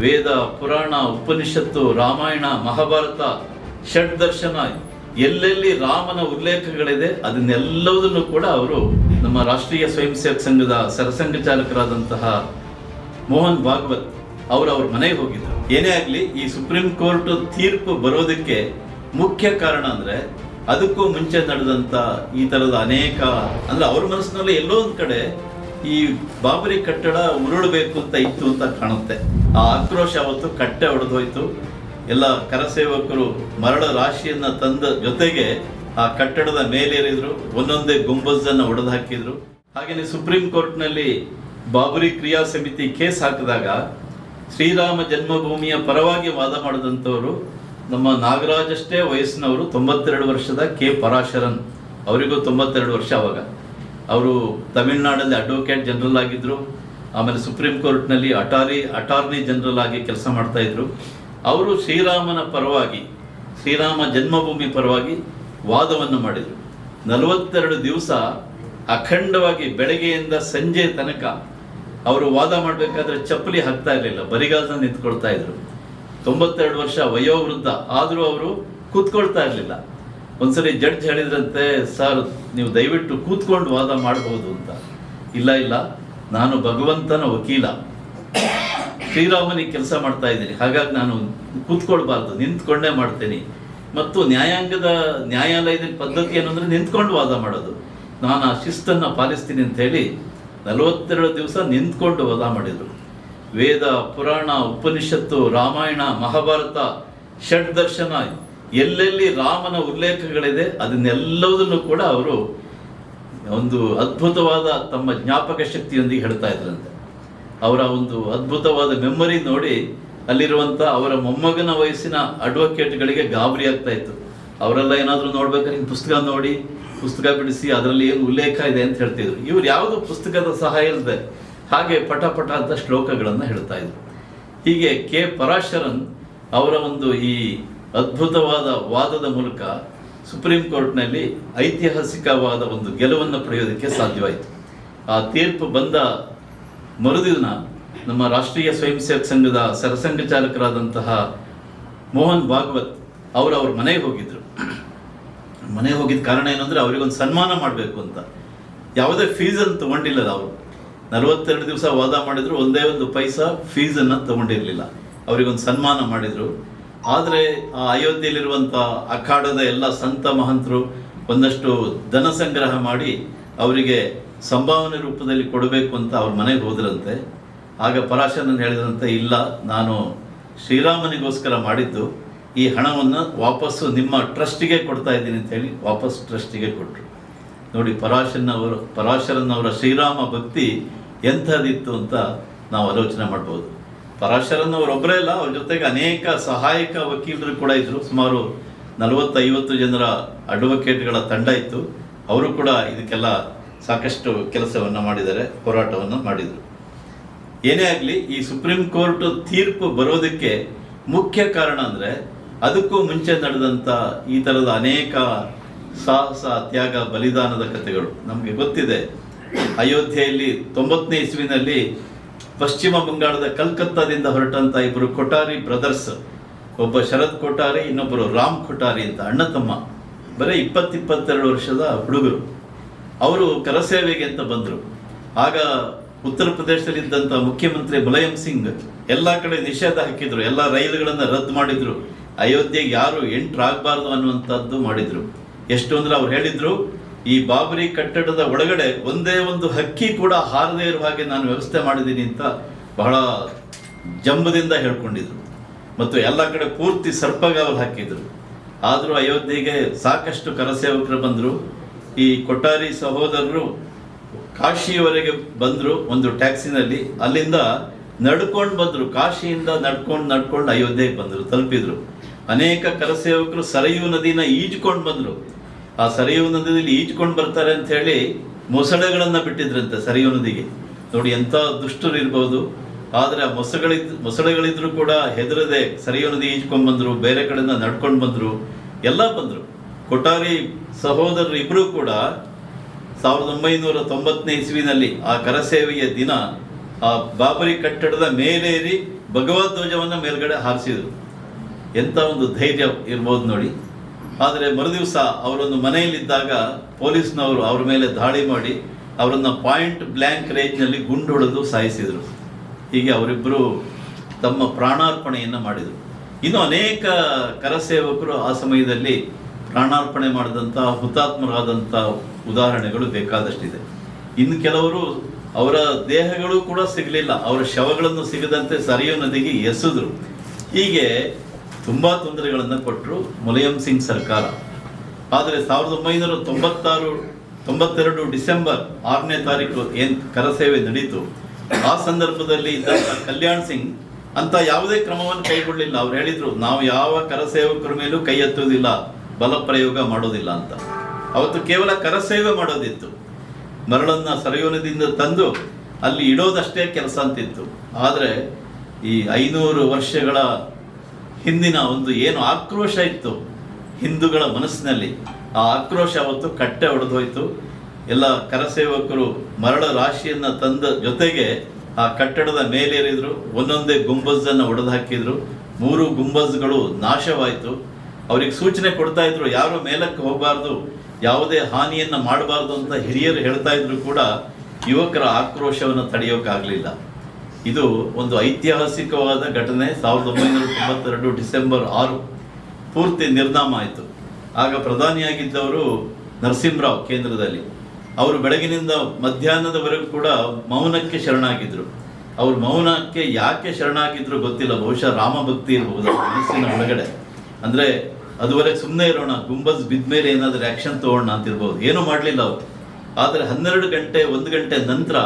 ವೇದ, ಪುರಾಣ, ಉಪನಿಷತ್ತು, ರಾಮಾಯಣ, ಮಹಾಭಾರತ ಷಡ್ ದರ್ಶನ, ಎಲ್ಲೆಲ್ಲಿ ರಾಮನ ಉಲ್ಲೇಖಗಳಿದೆ ಅದನ್ನೆಲ್ಲವುದನ್ನು ಕೂಡ ಅವರು ನಮ್ಮ ರಾಷ್ಟ್ರೀಯ ಸ್ವಯಂ ಸೇವಕ ಸಂಘದ ಸರಸಂಘ ಚಾಲಕರಾದಂತಹ ಮೋಹನ್ ಭಾಗವತ್ ಅವರು ಅವ್ರ ಮನೆಗೆ ಹೋಗಿದ್ರು. ಏನೇ ಆಗಲಿ, ಈ ಸುಪ್ರೀಂ ಕೋರ್ಟ್ ತೀರ್ಪು ಬರೋದಕ್ಕೆ ಮುಖ್ಯ ಕಾರಣ ಅಂದರೆ ಅದಕ್ಕೂ ಮುಂಚೆ ನಡೆದಂಥ ಈ ಥರದ ಅನೇಕ, ಅಂದರೆ ಅವ್ರ ಮನಸ್ಸಿನಲ್ಲಿ ಎಲ್ಲೋ ಒಂದು ಕಡೆ ಈ ಬಾಬರಿ ಕಟ್ಟಡ ಉರುಳಬೇಕು ಅಂತ ಇತ್ತು ಅಂತ ಕಾಣುತ್ತೆ. ಆ ಆಕ್ರೋಶ ಅವತ್ತು ಕಟ್ಟೆ ಹೊಡೆದೋಯ್ತು ಎಲ್ಲ ಕರಸೇವಕರು ಮರಳ ರಾಶಿಯನ್ನ ತಂದ ಜೊತೆಗೆ ಆ ಕಟ್ಟಡದ ಮೇಲೇರಿದ್ರು, ಒಂದೊಂದೇ ಗುಂಬಜ್ಜನ್ನು ಒಡೆದು ಹಾಕಿದ್ರು ಹಾಗೇನೆ ಸುಪ್ರೀಂ ಕೋರ್ಟ್ನಲ್ಲಿ ಬಾಬರಿ ಕ್ರಿಯಾ ಸಮಿತಿ ಕೇಸ್ ಹಾಕಿದಾಗ ಶ್ರೀರಾಮ ಜನ್ಮಭೂಮಿಯ ಪರವಾಗಿ ವಾದ ಮಾಡಿದಂಥವರು ನಮ್ಮ ನಾಗರಾಜಷ್ಟೇ ವಯಸ್ಸಿನವರು ತೊಂಬತ್ತೆರಡು ವರ್ಷದ ಕೆ ಪರಾಶರನ್. ಅವರಿಗೂ ತೊಂಬತ್ತೆರಡು ವರ್ಷ ಅವಾಗ. ಅವರು ತಮಿಳುನಾಡಲ್ಲಿ ಅಡ್ವೊಕೇಟ್ ಜನರಲ್ ಆಗಿದ್ರು, ಆಮೇಲೆ ಸುಪ್ರೀಂ ಕೋರ್ಟ್ನಲ್ಲಿ ಅಟಾರಿ ಅಟಾರ್ನಿ ಜನರಲ್ ಆಗಿ ಕೆಲಸ ಮಾಡ್ತಾಯಿದ್ರು ಅವರು ಶ್ರೀರಾಮನ ಪರವಾಗಿ, ಶ್ರೀರಾಮ ಜನ್ಮಭೂಮಿ ಪರವಾಗಿ ವಾದವನ್ನು ಮಾಡಿದರು. ನಲವತ್ತೆರಡು ದಿವಸ ಅಖಂಡವಾಗಿ ಬೆಳಗ್ಗೆಯಿಂದ ಸಂಜೆ ತನಕ ಅವರು ವಾದ ಮಾಡಬೇಕಾದ್ರೆ ಚಪ್ಪಲಿ ಹಾಕ್ತಾ ಇರಲಿಲ್ಲ, ಬರಿಗಾಲದಲ್ಲಿ ನಿಂತ್ಕೊಳ್ತಾ ಇದ್ರು. ತೊಂಬತ್ತೆರಡು ವರ್ಷ ವಯೋವೃದ್ಧ, ಆದರೂ ಅವರು ಕೂತ್ಕೊಳ್ತಾ ಇರಲಿಲ್ಲ. ಒಂದ್ಸರಿ ಜಡ್ಜ್ ಹೇಳಿದ್ರಂತೆ ಸರ್, ನೀವು ದಯವಿಟ್ಟು ಕೂತ್ಕೊಂಡು ವಾದ ಮಾಡಬಹುದು ಅಂತ. ಇಲ್ಲ ಇಲ್ಲ. ನಾನು ಭಗವಂತನ ವಕೀಲ. ಶ್ರೀರಾಮನಿಗೆ ಕೆಲಸ ಮಾಡ್ತಾ ಇದ್ದೀನಿ. ಹಾಗಾಗಿ ನಾನು ಕೂತ್ಕೊಳ್ಬಾರ್ದು. ನಿಂತ್ಕೊಂಡೇ ಮಾಡ್ತೀನಿ. ಮತ್ತು ನ್ಯಾಯಾಂಗದ ನ್ಯಾಯಾಲಯದ ಪದ್ಧತಿ ಏನು ಅಂದರೆ ನಿಂತ್ಕೊಂಡು ವಾದ ಮಾಡೋದು. ನಾನು ಆ ಶಿಸ್ತನ್ನು ಪಾಲಿಸ್ತೀನಿ ಅಂತ ಹೇಳಿ ನಲವತ್ತೆರಡು ದಿವಸ ನಿಂತ್ಕೊಂಡು ವಾದ ಮಾಡಿದರು. ವೇದ, ಪುರಾಣ, ಉಪನಿಷತ್ತು, ರಾಮಾಯಣ, ಮಹಾಭಾರತ ಷಡ್ ದರ್ಶನ ಎಲ್ಲೆಲ್ಲಿ ರಾಮನ ಉಲ್ಲೇಖಗಳಿದೆ ಅದನ್ನೆಲ್ಲವುದನ್ನು ಕೂಡ ಅವರು ಒಂದು ಅದ್ಭುತವಾದ ತಮ್ಮ ಜ್ಞಾಪಕ ಶಕ್ತಿಯೊಂದಿಗೆ ಹೇಳ್ತಾ ಇದ್ರಂತೆ. ಅವರ ಒಂದು ಅದ್ಭುತವಾದ ಮೆಮೊರಿ ನೋಡಿ ಅಲ್ಲಿರುವಂಥ ಅವರ ಮೊಮ್ಮಗನ ವಯಸ್ಸಿನ ಅಡ್ವೊಕೇಟ್ಗಳಿಗೆ ಗಾಬರಿ ಆಗ್ತಾ ಇತ್ತು. ಅವರೆಲ್ಲ ಏನಾದರೂ ನೋಡ್ಬೇಕಾದ್ರೆ ಪುಸ್ತಕ ನೋಡಿ, ಪುಸ್ತಕ ಬಿಡಿಸಿ, ಅದರಲ್ಲಿ ಏನು ಉಲ್ಲೇಖ ಇದೆ ಅಂತ ಹೇಳ್ತಿದ್ರು. ಇವ್ರು ಯಾವುದು ಪುಸ್ತಕದ ಸಹಾಯ ಇಲ್ಲದೆ ಹಾಗೆ ಪಟ ಪಟ ಅಂತ ಶ್ಲೋಕಗಳನ್ನು ಹೇಳ್ತಾ ಇದ್ರು. ಹೀಗೆ ಕೆ ಪರಾಶರನ್ ಅವರ ಒಂದು ಈ ಅದ್ಭುತವಾದ ವಾದದ ಮೂಲಕ ಸುಪ್ರೀಂ ಕೋರ್ಟ್ನಲ್ಲಿ ಐತಿಹಾಸಿಕವಾದ ಒಂದು ಗೆಲುವನ್ನು ಪಡೆಯೋದಕ್ಕೆ ಸಾಧ್ಯವಾಯಿತು. ಆ ತೀರ್ಪು ಬಂದ ಮರುದಿನ ನಮ್ಮ ರಾಷ್ಟ್ರೀಯ ಸ್ವಯಂ ಸೇವಕ ಸಂಘದ ಸರಸಂಘ ಚಾಲಕರಾದಂತಹ ಮೋಹನ್ ಭಾಗವತ್ ಅವರು ಅವ್ರ ಮನೆಗೆ ಹೋಗಿದ್ರು. ಮನೆಗೆ ಹೋಗಿದ್ದ ಕಾರಣ ಏನಂದ್ರೆ ಅವರಿಗೊಂದು ಸನ್ಮಾನ ಮಾಡಬೇಕು ಅಂತ. ಯಾವುದೇ ಫೀಸನ್ನು ತಗೊಂಡಿಲ್ಲ ಅವರು. ನಲವತ್ತೆರಡು ದಿವಸ ವಾದ ಮಾಡಿದ್ರು, ಒಂದೇ ಒಂದು ಪೈಸಾ ಫೀಸನ್ನು ತಗೊಂಡಿರಲಿಲ್ಲ. ಅವರಿಗೊಂದು ಸನ್ಮಾನ ಮಾಡಿದ್ರು. ಆದರೆ ಆ ಅಯೋಧ್ಯೆಯಲ್ಲಿರುವಂಥ ಅಖಾಡದ ಎಲ್ಲ ಸಂತ ಮಹಂತರು ಒಂದಷ್ಟು ಧನ ಸಂಗ್ರಹ ಮಾಡಿ ಅವರಿಗೆ ಸಂಭಾವನೆ ರೂಪದಲ್ಲಿ ಕೊಡಬೇಕು ಅಂತ ಅವ್ರ ಮನೆಗೆ ಹೋದ್ರಂತೆ. ಆಗ ಪರಾಶರನ್ನು ಹೇಳಿದ್ರಂತೆ, ಇಲ್ಲ, ನಾನು ಶ್ರೀರಾಮನಿಗೋಸ್ಕರ ಮಾಡಿದ್ದು, ಈ ಹಣವನ್ನು ವಾಪಸ್ಸು ನಿಮ್ಮ ಟ್ರಸ್ಟಿಗೆ ಕೊಡ್ತಾ ಇದ್ದೀನಿ ಅಂತ ಹೇಳಿ ವಾಪಸ್ ಟ್ರಸ್ಟಿಗೆ ಕೊಟ್ಟರು ನೋಡಿ ಪರಾಶರನ್ನವರು ಪರಾಶರನ್ನವರ ಶ್ರೀರಾಮ ಭಕ್ತಿ ಎಂಥದಿತ್ತು ಅಂತ ನಾವು ಆಲೋಚನೆ ಮಾಡ್ಬೋದು. ಪರಾಶರನ್ ಅವರೊಬ್ಬರೇ ಇಲ್ಲ ಅವ್ರ ಜೊತೆಗೆ ಅನೇಕ ಸಹಾಯಕ ವಕೀಲರು ಕೂಡ ಇದ್ರು. ಸುಮಾರು ನಲವತ್ತೈವತ್ತು ಜನರ ಅಡ್ವೊಕೇಟ್ಗಳ ತಂಡ ಇತ್ತು. ಅವರು ಕೂಡ ಇದಕ್ಕೆಲ್ಲ ಸಾಕಷ್ಟು ಕೆಲಸವನ್ನು ಮಾಡಿದ್ದಾರೆ, ಹೋರಾಟವನ್ನು ಮಾಡಿದರು. ಏನೇ ಆಗಲಿ, ಈ ಸುಪ್ರೀಂ ಕೋರ್ಟ್ ತೀರ್ಪು ಬರೋದಕ್ಕೆ ಮುಖ್ಯ ಕಾರಣ ಅಂದರೆ, ಅದಕ್ಕೂ ಮುಂಚೆ ನಡೆದಂಥ ಈ ಥರದ ಅನೇಕ ಸಾಹಸ, ತ್ಯಾಗ, ಬಲಿದಾನದ ಕಥೆಗಳು. ನಮಗೆ ಗೊತ್ತಿದೆ, ಅಯೋಧ್ಯೆಯಲ್ಲಿ ತೊಂಬತ್ತನೇ ಇಸ್ವಿನಲ್ಲಿ ಪಶ್ಚಿಮ ಬಂಗಾಳದ ಕಲ್ಕತ್ತಾದಿಂದ ಹೊರಟಂತ ಇಬ್ಬರು ಕೊಠಾರಿ ಬ್ರದರ್ಸ್ ಒಬ್ಬ ಶರತ್ ಕೊಠಾರಿ, ಇನ್ನೊಬ್ಬರು ರಾಮ್ ಕೊಠಾರಿ ಅಂತ ಅಣ್ಣ ತಮ್ಮ. ಬರೀ ಇಪ್ಪತ್ತಿಪ್ಪತ್ತೆರಡು ವರ್ಷದ ಹುಡುಗರು. ಅವರು ಕರಸೇವೆಗೆ ಅಂತ ಬಂದರು. ಆಗ ಉತ್ತರ ಪ್ರದೇಶದಲ್ಲಿದ್ದಂಥ ಮುಖ್ಯಮಂತ್ರಿ ಮುಲಾಯಂ ಸಿಂಗ್ ಎಲ್ಲ ಕಡೆ ನಿಷೇಧ ಹಾಕಿದ್ರು. ಎಲ್ಲ ರೈಲುಗಳನ್ನು ರದ್ದು ಮಾಡಿದ್ರು. ಅಯೋಧ್ಯೆಗೆ ಯಾರು ಎಂಟ್ರಾಗಬಾರ್ದು ಅನ್ನುವಂಥದ್ದು ಮಾಡಿದ್ರು. ಎಷ್ಟು ಅಂದ್ರೆ ಅವ್ರು ಹೇಳಿದ್ರು ಈ ಬಾಬರಿ ಕಟ್ಟಡದ ಒಳಗಡೆ ಒಂದೇ ಒಂದು ಹಕ್ಕಿ ಕೂಡ ಹಾರದೇ ಇರುವ ಹಾಗೆ ನಾನು ವ್ಯವಸ್ಥೆ ಮಾಡಿದ್ದೀನಿ ಅಂತ ಬಹಳ ಜಂಬದಿಂದ ಹೇಳ್ಕೊಂಡಿದ್ರು. ಮತ್ತು ಎಲ್ಲ ಕಡೆ ಪೂರ್ತಿ ಸರ್ಪಗಾವಲು ಹಾಕಿದ್ರು. ಆದರೂ ಅಯೋಧ್ಯೆಗೆ ಸಾಕಷ್ಟು ಕರಸೇವಕರು ಬಂದರು. ಈ ಕೊಟ್ಟಾರಿ ಸಹೋದರರು ಕಾಶಿಯವರೆಗೆ ಬಂದರು ಒಂದು ಟ್ಯಾಕ್ಸಿನಲ್ಲಿ. ಅಲ್ಲಿಂದ ನಡ್ಕೊಂಡು ಬಂದರು. ಕಾಶಿಯಿಂದ ನಡ್ಕೊಂಡು ನಡ್ಕೊಂಡು ಅಯೋಧ್ಯೆಗೆ ಬಂದರು, ತಲುಪಿದ್ರು. ಅನೇಕ ಕರಸೇವಕರು ಸರಯೂ ನದಿನ ಈಜ್ಕೊಂಡು ಬಂದರು. ಆ ಸರಿಯುವ ನದಿಯಲ್ಲಿ ಈಜ್ಕೊಂಡು ಬರ್ತಾರೆ ಅಂತ ಹೇಳಿ ಮೊಸಳೆಗಳನ್ನು ಬಿಟ್ಟಿದ್ರಂತೆ ಸರಿಯುವ ನದಿಗೆ. ನೋಡಿ, ಎಂಥ ದುಷ್ಟರು ಇರ್ಬೋದು. ಆದರೆ ಆ ಮೊಸಗಳಿದ್, ಮೊಸಳೆಗಳಿದ್ರು ಕೂಡ ಹೆದರದೆ ಸರಿಯುವ ನದಿ ಈಜ್ಕೊಂಡು ಬಂದರು, ಬೇರೆ ಕಡೆಯಿಂದ ನಡ್ಕೊಂಡು ಬಂದರು, ಎಲ್ಲ ಬಂದರು. ಕೊಠಾರಿ ಸಹೋದರರು ಇಬ್ಬರೂ ಕೂಡ ಸಾವಿರದ ಒಂಬೈನೂರ ತೊಂಬತ್ತನೇ ಇಸ್ವಿನಲ್ಲಿ ಆ ಕರಸೇವೆಯ ದಿನ ಆ ಬಾಬರಿ ಕಟ್ಟಡದ ಮೇಲೇರಿ ಭಗವಧ್ವಜವನ್ನ ಮೇಲ್ಗಡೆ ಹಾರಿಸಿದ್ರು. ಎಂತ ಒಂದು ಧೈರ್ಯ ಇರ್ಬೋದು ನೋಡಿ. ಆದರೆ ಮರುದಿವಸ ಅವರೊಂದು ಮನೆಯಲ್ಲಿದ್ದಾಗ ಪೊಲೀಸ್ನವರು ಅವ್ರ ಮೇಲೆ ದಾಳಿ ಮಾಡಿ ಅವರನ್ನು ಪಾಯಿಂಟ್ ಬ್ಲ್ಯಾಂಕ್ ರೇಂಜ್ನಲ್ಲಿ ಗುಂಡು ಹೊಡೆದು ಸಾಯಿಸಿದರು. ಹೀಗೆ ಅವರಿಬ್ಬರು ತಮ್ಮ ಪ್ರಾಣಾರ್ಪಣೆಯನ್ನು ಮಾಡಿದರು. ಇನ್ನು ಅನೇಕ ಕರಸೇವಕರು ಆ ಸಮಯದಲ್ಲಿ ಪ್ರಾಣಾರ್ಪಣೆ ಮಾಡಿದಂಥ ಹುತಾತ್ಮರಾದಂಥ ಉದಾಹರಣೆಗಳು ಬೇಕಾದಷ್ಟಿದೆ. ಇನ್ನು ಕೆಲವರು ಅವರ ದೇಹಗಳು ಕೂಡ ಸಿಗಲಿಲ್ಲ. ಅವರ ಶವಗಳನ್ನು ಸಿಗದಂತೆ ಸರಿಯೋ ನದಿಗೆ ಎಸೆದರು. ಹೀಗೆ ತುಂಬಾ ತೊಂದರೆಗಳನ್ನು ಕೊಟ್ಟರು ಮುಲಾಯಂ ಸಿಂಗ್ ಸರ್ಕಾರ. ಆದರೆ ಸಾವಿರದ ಒಂಬೈನೂರ ತೊಂಬತ್ತಾರು, ತೊಂಬತ್ತೆರಡು ಡಿಸೆಂಬರ್ ಆರನೇ ತಾರೀಕು ಏನ್ ಕರಸೇವೆ ನಡೀತು, ಆ ಸಂದರ್ಭದಲ್ಲಿ ಇದ್ದಂಥ ಕಲ್ಯಾಣ್ ಸಿಂಗ್ ಅಂತ ಯಾವುದೇ ಕ್ರಮವನ್ನು ಕೈಗೊಳ್ಳಿಲ್ಲ. ಅವ್ರು ಹೇಳಿದ್ರು, ನಾವು ಯಾವ ಕರಸೇವಕರ ಮೇಲೂ ಕೈ ಎತ್ತುವುದಿಲ್ಲ, ಬಲ ಪ್ರಯೋಗ ಮಾಡೋದಿಲ್ಲ ಅಂತ. ಅವತ್ತು ಕೇವಲ ಕರಸೇವೆ ಮಾಡೋದಿತ್ತು. ಮರಳನ್ನ ಸರಯೋನದಿಂದ ತಂದು ಅಲ್ಲಿ ಇಡೋದಷ್ಟೇ ಕೆಲಸ ಅಂತಿತ್ತು. ಆದರೆ ಈ ಐನೂರು ವರ್ಷಗಳ ಹಿಂದಿನ ಒಂದು ಏನು ಆಕ್ರೋಶ ಇತ್ತು ಹಿಂದೂಗಳ ಮನಸ್ಸಿನಲ್ಲಿ, ಆ ಆಕ್ರೋಶ ಅವತ್ತು ಕಟ್ಟೆ ಹೊಡೆದೋಯ್ತು ಎಲ್ಲ ಕರಸೇವಕರು ಮರಳ ರಾಶಿಯನ್ನು ತಂದ ಜೊತೆಗೆ ಆ ಕಟ್ಟಡದ ಮೇಲೇರಿದ್ರು, ಒಂದೊಂದೇ ಗುಂಬಜನ್ನು ಒಡೆದು ಹಾಕಿದ್ರು ಮೂರು ಗುಂಬಜ್ಗಳು ನಾಶವಾಯಿತು. ಅವ್ರಿಗೆ ಸೂಚನೆ ಕೊಡ್ತಾ ಇದ್ರು, ಯಾರು ಮೇಲಕ್ಕೆ ಹೋಗಬಾರ್ದು, ಯಾವುದೇ ಹಾನಿಯನ್ನು ಮಾಡಬಾರ್ದು ಅಂತ ಹಿರಿಯರು ಹೇಳ್ತಾ ಇದ್ರು ಕೂಡ ಯುವಕರ ಆಕ್ರೋಶವನ್ನು ತಡೆಯೋಕ್ಕಾಗಲಿಲ್ಲ ಇದು ಒಂದು ಐತಿಹಾಸಿಕವಾದ ಘಟನೆ. ಸಾವಿರದ ಒಂಬೈನೂರ ತೊಂಬತ್ತೆರಡು ಡಿಸೆಂಬರ್ ಆರು ಪೂರ್ತಿ ನಿರ್ನಾಮ ಆಯಿತು. ಆಗ ಪ್ರಧಾನಿಯಾಗಿದ್ದವರು ನರಸಿಂಹರಾವ್ ಕೇಂದ್ರದಲ್ಲಿ. ಅವರು ಬೆಳಗಿನಿಂದ ಮಧ್ಯಾಹ್ನದವರೆಗೂ ಕೂಡ ಮೌನಕ್ಕೆ ಶರಣಾಗಿದ್ದರು ಅವರು ಮೌನಕ್ಕೆ ಯಾಕೆ ಶರಣಾಗಿದ್ರು ಗೊತ್ತಿಲ್ಲ. ಬಹುಶಃ ರಾಮಭಕ್ತಿ ಇರಬಹುದು ಮನಸ್ಸಿನ ಒಳಗಡೆ. ಅಂದ್ರೆ ಅದುವರೆಗೆ ಸುಮ್ಮನೆ ಇರೋಣ ಗುಂಬಸ್ ಬಿದ್ಮೇಲೆ ಏನಾದರೂ ಆ್ಯಕ್ಷನ್ ತಗೋಣ ಅಂತಿರ್ಬೋದು. ಏನೂ ಮಾಡಲಿಲ್ಲ ಅವರು. ಆದರೆ ಹನ್ನೆರಡು ಗಂಟೆ, ಒಂದು ಗಂಟೆ ನಂತರ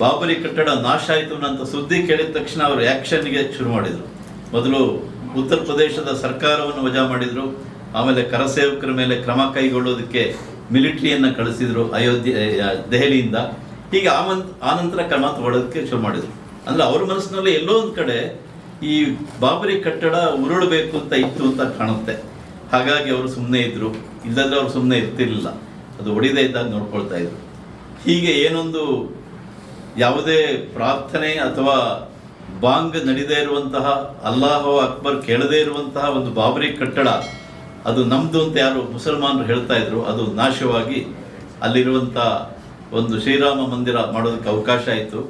ಬಾಬರಿ ಕಟ್ಟಡ ನಾಶ ಆಯಿತು ಅಂತ ಸುದ್ದಿ ಕೇಳಿದ ತಕ್ಷಣ ಅವರು ಆ್ಯಕ್ಷನ್ಗೆ ಶುರು ಮಾಡಿದರು. ಮೊದಲು ಉತ್ತರ ಪ್ರದೇಶದ ಸರ್ಕಾರವನ್ನು ವಜಾ ಮಾಡಿದರು. ಆಮೇಲೆ ಕರಸೇವಕರ ಮೇಲೆ ಕ್ರಮ ಕೈಗೊಳ್ಳೋದಕ್ಕೆ ಮಿಲಿಟ್ರಿಯನ್ನು ಕಳಿಸಿದ್ರು ಅಯೋಧ್ಯೆ ದೆಹಲಿಯಿಂದ. ಹೀಗೆ ಆ ಆನಂತರ ಕ್ರಮ ತಗೊಳ್ಳೋದಕ್ಕೆ ಶುರು ಮಾಡಿದರು. ಅಂದರೆ ಅವ್ರ ಮನಸ್ಸಿನಲ್ಲಿ ಎಲ್ಲೋ ಒಂದು ಕಡೆ ಈ ಬಾಬರಿ ಕಟ್ಟಡ ಉರುಳಬೇಕು ಅಂತ ಇತ್ತು ಅಂತ ಕಾಣುತ್ತೆ. ಹಾಗಾಗಿ ಅವರು ಸುಮ್ಮನೆ ಇದ್ದರು ಇಲ್ಲದ್ರೆ ಅವರು ಸುಮ್ಮನೆ ಇರ್ತಿರಲಿಲ್ಲ. ಅದು ಒಡಿದೇ ಇದ್ದಾಗ ನೋಡ್ಕೊಳ್ತಾ ಇದ್ರು. ಹೀಗೆ ಏನೊಂದು ಯಾವುದೇ ಪ್ರಾರ್ಥನೆ ಅಥವಾ ಬಾಂಗ್ ನಡೀದೇ ಇರುವಂತಹ ಅಲ್ಲಾಹೋ ಅಕ್ಬರ್ ಕೇಳದೇ ಇರುವಂತಹ ಒಂದು ಬಾಬರಿ ಕಟ್ಟಡ, ಅದು ನಮ್ದು ಅಂತ ಯಾರು ಮುಸಲ್ಮಾನರು ಹೇಳ್ತಾ ಇದ್ರು, ಅದು ನಾಶವಾಗಿ ಅಲ್ಲಿರುವಂಥ ಒಂದು ಶ್ರೀರಾಮ ಮಂದಿರ ಮಾಡೋದಕ್ಕೆ ಅವಕಾಶ ಆಯಿತು.